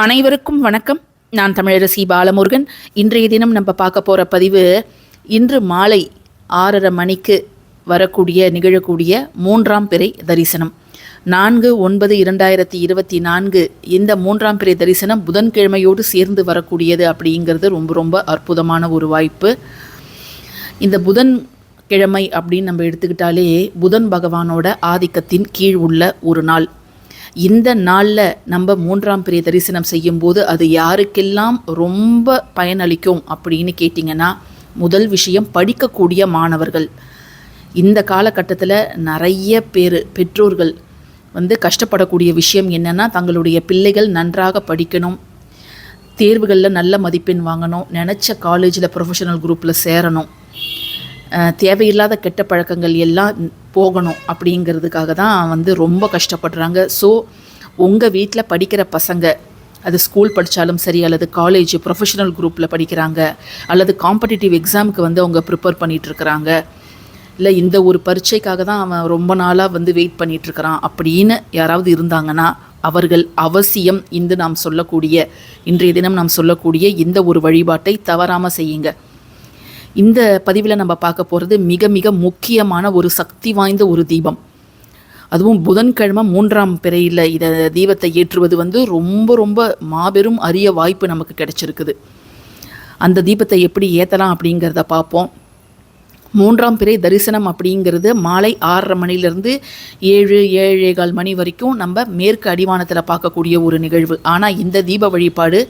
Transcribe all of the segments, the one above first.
அனைவருக்கும் வணக்கம். நான் தமிழரசி பாலமுருகன். இன்றைய தினம் நம்ம பார்க்க போகிற பதிவு இன்று மாலை ஆறரை மணிக்கு வரக்கூடிய நிகழக்கூடிய மூன்றாம் பிறை தரிசனம். நான்கு ஒன்பது இரண்டாயிரத்தி இருபத்தி நான்கு இந்த மூன்றாம் பிறை தரிசனம் புதன்கிழமையோடு சேர்ந்து வரக்கூடியது அப்படிங்கிறது ரொம்ப ரொம்ப அற்புதமான ஒரு வாய்ப்பு. இந்த புதன் கிழமை அப்படின்னு நம்ம எடுத்துக்கிட்டாலே புதன் பகவானோட ஆதிக்கத்தின் கீழ் உள்ள ஒரு நாள். இந்த நாளில் நம்ம மூன்றாம் பிரிய தரிசனம் செய்யும்போது அது யாருக்கெல்லாம் ரொம்ப பயனளிக்கும் அப்படின்னு கேட்டிங்கன்னா முதல் விஷயம் படிக்கக்கூடிய மாணவர்கள். இந்த காலகட்டத்தில் நிறைய பேர் பெற்றோர்கள் வந்து கஷ்டப்படக்கூடிய விஷயம் என்னென்னா தங்களுடைய பிள்ளைகள் நன்றாக படிக்கணும். தேர்வுகளில் நல்ல மதிப்பெண் வாங்கணும். நினச்ச காலேஜில் ப்ரொஃபஷனல் குரூப்பில் சேரணும். தேவையில்லாத கெட்ட பழக்கங்கள் எல்லாம் போகணும் அப்படிங்கிறதுக்காக தான் வந்து ரொம்ப கஷ்டப்படுறாங்க. ஸோ உங்கள் வீட்டில் படிக்கிற பசங்க அது ஸ்கூல் படித்தாலும் சரி அல்லது காலேஜ் ப்ரொஃபஷனல் குரூப்பில் படிக்கிறாங்க அல்லது காம்படிட்டிவ் எக்ஸாமுக்கு வந்து அவங்க ப்ரிப்பேர் பண்ணிகிட்ருக்குறாங்க இல்லை இந்த ஒரு பரீட்சைக்காக தான் அவன் ரொம்ப நாளாக வந்து வெயிட் பண்ணிகிட்ருக்கிறான் அப்படின்னு யாராவது இருந்தாங்கன்னா அவர்கள் அவசியம் இன்று நாம் சொல்லக்கூடிய இன்றைய தினம் நாம் சொல்லக்கூடிய இந்த ஒரு வழிபாட்டை தவறாமல் செய்யுங்க. இந்த பதிவில் நம்ம பார்க்க போகிறது மிக மிக முக்கியமான ஒரு சக்தி வாய்ந்த ஒரு தீபம். அதுவும் புதன்கிழமை மூன்றாம் பிறையில் இதை தீபத்தை ஏற்றுவது வந்து ரொம்ப ரொம்ப மாபெரும் அரிய வாய்ப்பு நமக்கு கிடைச்சிருக்குது. அந்த தீபத்தை எப்படி ஏற்றலாம் அப்படிங்கிறத பார்ப்போம். மூன்றாம் பிறை தரிசனம் அப்படிங்கிறது மாலை ஆறரை மணிலேருந்து ஏழு ஏழே கால் மணி வரைக்கும் நம்ம மேற்கு அடிவானத்தில் பார்க்கக்கூடிய ஒரு நிகழ்வு. ஆனால் இந்த தீப வழிபாடு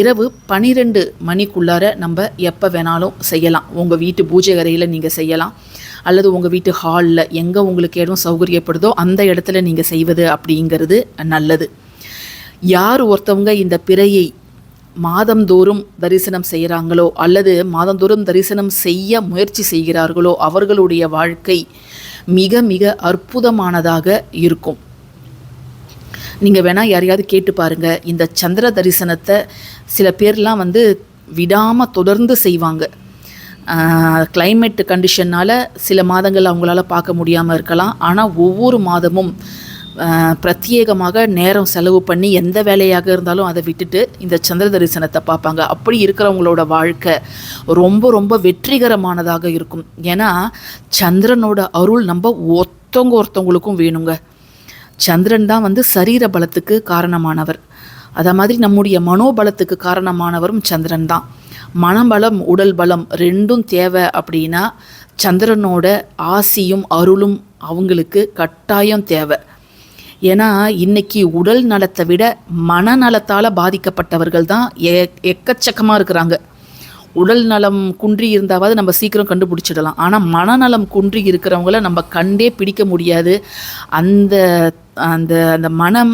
இரவு பனிரெண்டு மணிக்குள்ளார நம்ம எப்போ வேணாலும் செய்யலாம். உங்கள் வீட்டு பூஜை அறையில் நீங்கள் செய்யலாம். அல்லது உங்கள் வீட்டு ஹாலில் எங்கே உங்களுக்கு இடம் சௌகரியப்படுதோ அந்த இடத்துல நீங்கள் செய்வது அப்படிங்கிறது நல்லது. யார் ஒருத்தவங்க இந்த பிறையை மாதந்தோறும் தரிசனம் செய்கிறாங்களோ அல்லது மாதந்தோறும் தரிசனம் செய்ய முயற்சி செய்கிறார்களோ அவர்களுடைய வாழ்க்கை மிக மிக அற்புதமானதாக இருக்கும். நீங்கள் வேணால் யாரையாவது கேட்டு பாருங்கள் இந்த சந்திர தரிசனத்தை சில பேர்லாம் வந்து விடாமல் தொடர்ந்து செய்வாங்க. கிளைமேட் கண்டிஷன்னால் சில மாதங்கள் அவங்களால பார்க்க முடியாமல் இருக்கலாம். ஆனால் ஒவ்வொரு மாதமும் பிரத்யேகமாக நேரம் செலவு பண்ணி எந்த வேலையாக இருந்தாலும் அதை விட்டுட்டு இந்த சந்திர தரிசனத்தை பார்ப்பாங்க. அப்படி இருக்கிறவங்களோட வாழ்க்கை ரொம்ப ரொம்ப வெற்றிகரமானதாக இருக்கும். ஏன்னா சந்திரனோட அருள் நம்ம ஒருத்தவங்க ஒருத்தவங்களுக்கும் வேணுங்க. சந்திரன் தான் வந்து சரீர பலத்துக்கு காரணமானவர். அதே மாதிரி நம்முடைய மனோபலத்துக்கு காரணமானவரும் சந்திரன் தான். மனபலம் உடல் பலம் ரெண்டும் தேவை அப்படின்னா சந்திரனோட ஆசியும் அருளும் அவங்களுக்கு கட்டாயம் தேவை. ஏன்னா இன்னைக்கு உடல் நலத்தை விட மனநலத்தால் பாதிக்கப்பட்டவர்கள் தான் எ எக்கச்சக்கமாக இருக்கிறாங்க. உடல் நலம் குன்றி இருந்தாவது நம்ம சீக்கிரம் கண்டுபிடிச்சிடலாம். ஆனால் மனநலம் குன்றி இருக்கிறவங்கள நம்ம கண்டே பிடிக்க முடியாது. அந்த அந்த அந்த மனம்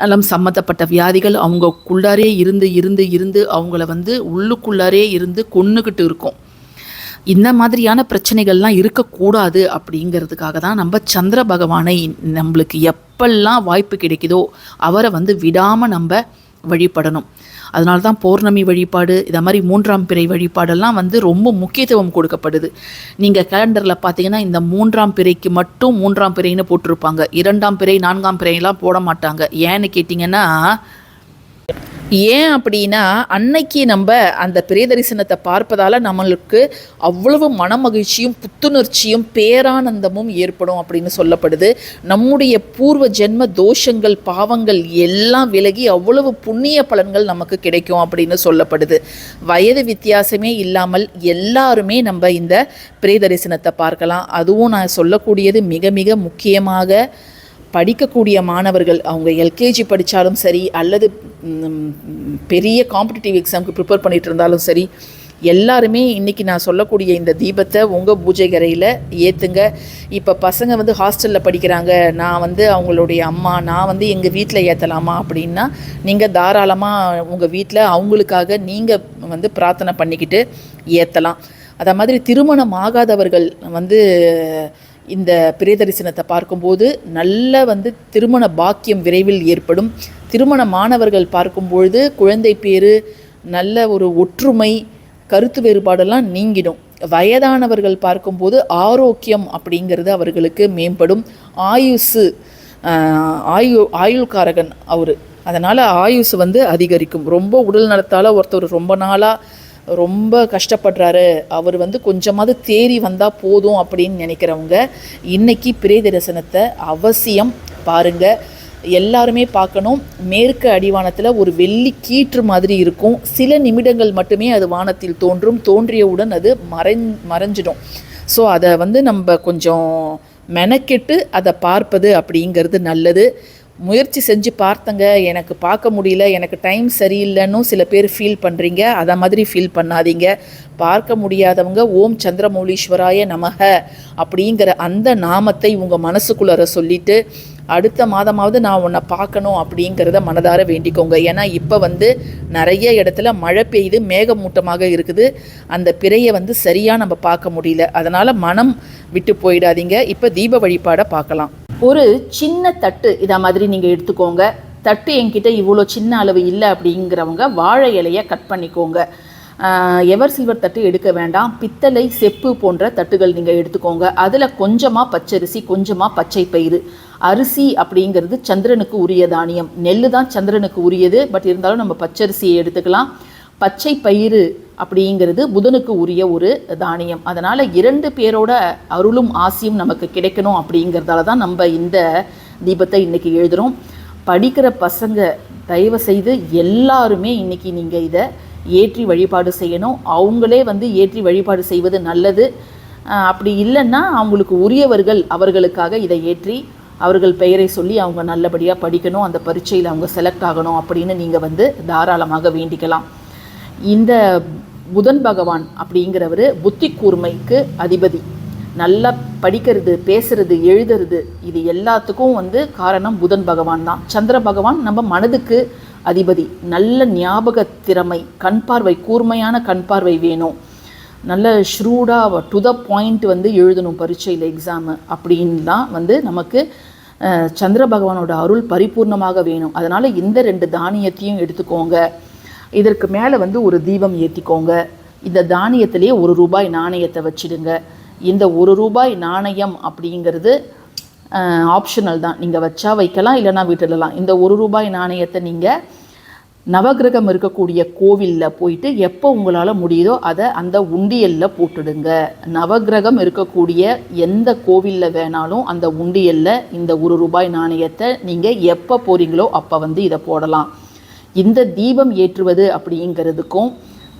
நலம் சம்மந்தப்பட்ட வியாதிகள் அவங்கக்குள்ளாரே இருந்து இருந்து இருந்து அவங்கள வந்து உள்ளுக்குள்ளாரே இருந்து கொன்னுக்கிட்டு இருக்கும். இந்த மாதிரியான பிரச்சனைகள்லாம் இருக்கக்கூடாது அப்படிங்கிறதுக்காக தான் நம்ம சந்திர பகவானை நம்மளுக்கு எப்பெல்லாம் வாய்ப்பு கிடைக்குதோ அவரை வந்து விடாமல் நம்ம வழிபடணும். அதனால தான் பௌர்ணமி வழிபாடு இதை மாதிரி மூன்றாம் பிறை வழிபாடெல்லாம் வந்து ரொம்ப முக்கியத்துவம் கொடுக்கப்படுது. நீங்கள் கேலண்டரில் பார்த்தீங்கன்னா இந்த மூன்றாம் பிறைக்கு மட்டும் மூன்றாம் பிறைன்னு போட்டிருப்பாங்க. இரண்டாம் பிறை நான்காம் பிறையெல்லாம் போட மாட்டாங்க. ஏன்னு கேட்டிங்கன்னா ஏன் அப்படின்னா அன்னைக்கு நம்ம அந்த பிரிய தரிசனத்தை பார்ப்பதால் நம்மளுக்கு அவ்வளவு மனமகிழ்ச்சியும் புத்துணர்ச்சியும் பேரானந்தமும் ஏற்படும் அப்படின்னு சொல்லப்படுது. நம்முடைய பூர்வ ஜென்ம தோஷங்கள் பாவங்கள் எல்லாம் விலகி அவ்வளவு புண்ணிய பலன்கள் நமக்கு கிடைக்கும் அப்படின்னு சொல்லப்படுது. வயது வித்தியாசமே இல்லாமல் எல்லாருமே நம்ம இந்த பிரிய தரிசனத்தை பார்க்கலாம். அதுவும் நான் சொல்லக்கூடியது மிக மிக முக்கியமாக படிக்கக்கூடிய மாணவர்கள் அவங்க எல்கேஜி படித்தாலும் சரி அல்லது பெரிய காம்படிட்டிவ் எக்ஸாமுக்கு ப்ரிப்பேர் பண்ணிகிட்டு இருந்தாலும் சரி எல்லாருமே இன்றைக்கி நான் சொல்லக்கூடிய இந்த தீபத்தை உங்கள் பூஜை கரையில் ஏற்றுங்க இப்போ பசங்க வந்து ஹாஸ்டலில் படிக்கிறாங்க நான் வந்து அவங்களுடைய அம்மா நான் வந்து எங்கள் வீட்டில் ஏற்றலாமா அப்படின்னா நீங்கள் தாராளமாக உங்கள் வீட்டில் அவங்களுக்காக நீங்கள் வந்து பிரார்த்தனை பண்ணிக்கிட்டு ஏற்றலாம் அதே மாதிரி திருமணம் ஆகாதவர்கள் வந்து இந்த பிறை தரிசனத்தை பார்க்கும்போது நல்ல வந்து திருமண பாக்கியம் விரைவில் ஏற்படும். திருமண மாணவர்கள் பார்க்கும்பொழுது குழந்தை பேர் நல்ல ஒரு ஒற்றுமை கருத்து வேறுபாடெல்லாம் நீங்கிடும். வயதானவர்கள் பார்க்கும்போது ஆரோக்கியம் அப்படிங்கிறது அவர்களுக்கு மேம்படும். ஆயுசு ஆயு ஆயுள்காரகன் அவர். அதனால் ஆயுசு வந்து அதிகரிக்கும். ரொம்ப உடல் நலத்தால் ஒருத்தர் ரொம்ப நாளாக ரொம்ப கஷ்டப்படுறாரு. அவர் வந்து கொஞ்சமாவது தேறி வந்தால் போதும் அப்படின்னு நினைக்கிறவங்க இன்றைக்கி பிரே தரிசனத்தை அவசியம் பாருங்கள் எல்லாருமே பார்க்கணும். மேற்கு அடிவானத்தில் ஒரு வெள்ளி கீற்று மாதிரி இருக்கும். சில நிமிடங்கள் மட்டுமே அது வானத்தில் தோன்றும். தோன்றியவுடன் அது மறைஞ் மறைஞ்சிடும். ஸோ அதை வந்து நம்ம கொஞ்சம் மெனக்கெட்டு அதை பார்ப்பது அப்படிங்கிறது நல்லது. முயற்சி செஞ்சு பார்த்தங்க. எனக்கு பார்க்க முடியல. எனக்கு டைம் சரியில்லைன்னு சில பேர் ஃபீல் பண்ணுறீங்க அதை மாதிரி ஃபீல் பண்ணாதீங்க. பார்க்க முடியாதவங்க ஓம் சந்திரமௌலீஸ்வராய நமக அப்படிங்கிற அந்த நாமத்தை உங்கள் மனசுக்குள்ளார சொல்லிட்டு அடுத்த மாதமாவது நான் உன்னை பார்க்கணும் அப்படிங்கிறத மனதார வேண்டிக்கோங்க. ஏன்னா இப்போ வந்து நிறைய இடத்துல மழை பெய்யுது மேகமூட்டமாக இருக்குது. அந்த பிறையை வந்து சரியாக நம்ம பார்க்க முடியல. அதனால் மனம் விட்டு போயிடாதீங்க. இப்போ தீப வழிபாடை பார்க்கலாம். ஒரு சின்ன தட்டு இதை மாதிரி நீங்கள் எடுத்துக்கோங்க. தட்டு என்கிட்ட இவ்வளோ சின்ன அளவு இல்லை அப்படிங்கிறவங்க வாழை இலையை கட் பண்ணிக்கோங்க. எவர் சில்வர் தட்டு எடுக்க வேண்டாம். பித்தளை செப்பு போன்ற தட்டுகள் நீங்கள் எடுத்துக்கோங்க. அதில் கொஞ்சமாக பச்சரிசி கொஞ்சமாக பச்சை பயிறு. அரிசி அப்படிங்கிறது சந்திரனுக்கு உரிய தானியம். நெல் தான் சந்திரனுக்கு உரியது பட் இருந்தாலும் நம்ம பச்சரிசியை எடுத்துக்கலாம். பச்சை பயிறு அப்படிங்கிறது புதனுக்கு உரிய ஒரு தானியம். அதனால் இரண்டு பேரோட அருளும் ஆசியும் நமக்கு கிடைக்கணும் அப்படிங்கிறதால தான் நம்ம இந்த தீபத்தை இன்றைக்கி எழுதுகிறோம் படிக்கிற பசங்க தயவு செய்து எல்லாருமே இன்றைக்கி நீங்கள் இதை ஏற்றி வழிபாடு செய்யணும். அவங்களே வந்து ஏற்றி வழிபாடு செய்வது நல்லது. அப்படி இல்லைன்னா அவங்களுக்கு உரியவர்கள் அவர்களுக்காக இதை ஏற்றி அவர்கள் பெயரை சொல்லி அவங்க நல்லபடியாக படிக்கணும். அந்த பரீட்சையில் அவங்க செலக்ட் ஆகணும் அப்படின்னு நீங்கள் வந்து தாராளமாக வேண்டிக்கலாம். இந்த புதன் பகவான் அப்படிங்கிறவர் புத்தி கூர்மைக்கு அதிபதி. நல்லா படிக்கிறது பேசுறது எழுதுறது இது எல்லாத்துக்கும் வந்து காரணம் புதன் பகவான் தான். சந்திர பகவான் நம்ம மனதுக்கு அதிபதி. நல்ல ஞாபக திறமை கண் பார்வை கூர்மையான கண் பார்வை வேணும். நல்ல ஷ்ரூடாக டு த பாயிண்ட் வந்து எழுதணும் பரீட்சையில் எக்ஸாமு அப்படின்னு தான் வந்து நமக்கு சந்திர பகவானோட அருள் பரிபூர்ணமாக வேணும். அதனால் இந்த ரெண்டு தானியத்தையும் எடுத்துக்கோங்க. இதற்கு மேலே வந்து ஒரு தீபம் ஏற்றிக்கோங்க இந்த தானியத்திலே ஒரு ரூபாய் நாணயத்தை வச்சிடுங்க. இந்த ஒரு ரூபாய் நாணயம் அப்படிங்கிறது ஆப்ஷனல் தான். நீங்கள் வச்சா வைக்கலாம் இல்லைன்னா விட்டுடலாம். இந்த ஒரு ரூபாய் நாணயத்தை நீங்கள் நவக்கிரகம் இருக்கக்கூடிய கோவிலில் போயிட்டு எப்போ உங்களால் முடியுதோ அதை அந்த உண்டியலில் போட்டுடுங்க. நவக்கிரகம் இருக்கக்கூடிய எந்த கோவிலில் வேணாலும் அந்த உண்டியலில் இந்த ஒரு ரூபாய் நாணயத்தை நீங்கள் எப்போ போகிறீங்களோ அப்போ வந்து இதை போடலாம். இந்த தீபம் ஏற்றுவது அப்படிங்கிறதுக்கும்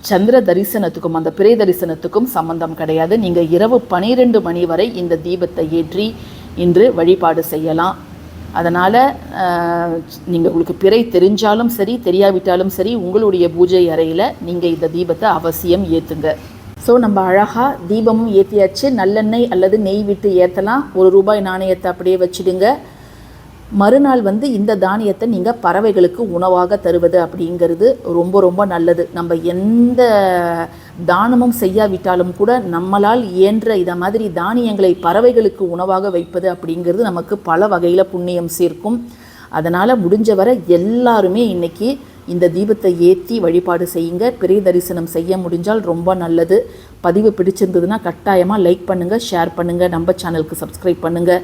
சந்திர தரிசனத்துக்கும் அந்த பிறை தரிசனத்துக்கும் சம்பந்தம் கிடையாது. நீங்கள் இரவு பனிரெண்டு மணி வரை இந்த தீபத்தை ஏற்றி இன்று வழிபாடு செய்யலாம். அதனால் நீங்கள் உங்களுக்கு பிறை தெரிஞ்சாலும் சரி தெரியாவிட்டாலும் சரி உங்களுடைய பூஜை அறையில் நீங்கள் இந்த தீபத்தை அவசியம் ஏற்றுங்க ஸோ நம்ம அழகாக தீபமும் ஏற்றியாச்சு நல்லெண்ணெய் அல்லது நெய் விட்டு ஏற்றலாம் ஒரு ரூபாய் நாணயத்தை அப்படியே வச்சிடுங்க. மறுநாள் வந்து இந்த தானியத்தை நீங்கள் பறவைகளுக்கு உணவாக தருவது அப்படிங்கிறது ரொம்ப ரொம்ப நல்லது. நம்ம எந்த தானமும் செய்யாவிட்டாலும் கூட நம்மளால் இயன்ற இதை மாதிரி தானியங்களை பறவைகளுக்கு உணவாக வைப்பது அப்படிங்கிறது நமக்கு பல வகையில் புண்ணியம் சேர்க்கும். அதனால் முடிஞ்ச வரை எல்லாருமே இன்றைக்கி இந்த தீபத்தை ஏற்றி வழிபாடு செய்யுங்க. பெரிய தரிசனம் செய்ய முடிஞ்சால் ரொம்ப நல்லது. பதிவு பிடிச்சிருந்ததுன்னா கட்டாயமாக லைக் பண்ணுங்கள் ஷேர் பண்ணுங்கள் நம்ம சேனலுக்கு சப்ஸ்கிரைப் பண்ணுங்கள்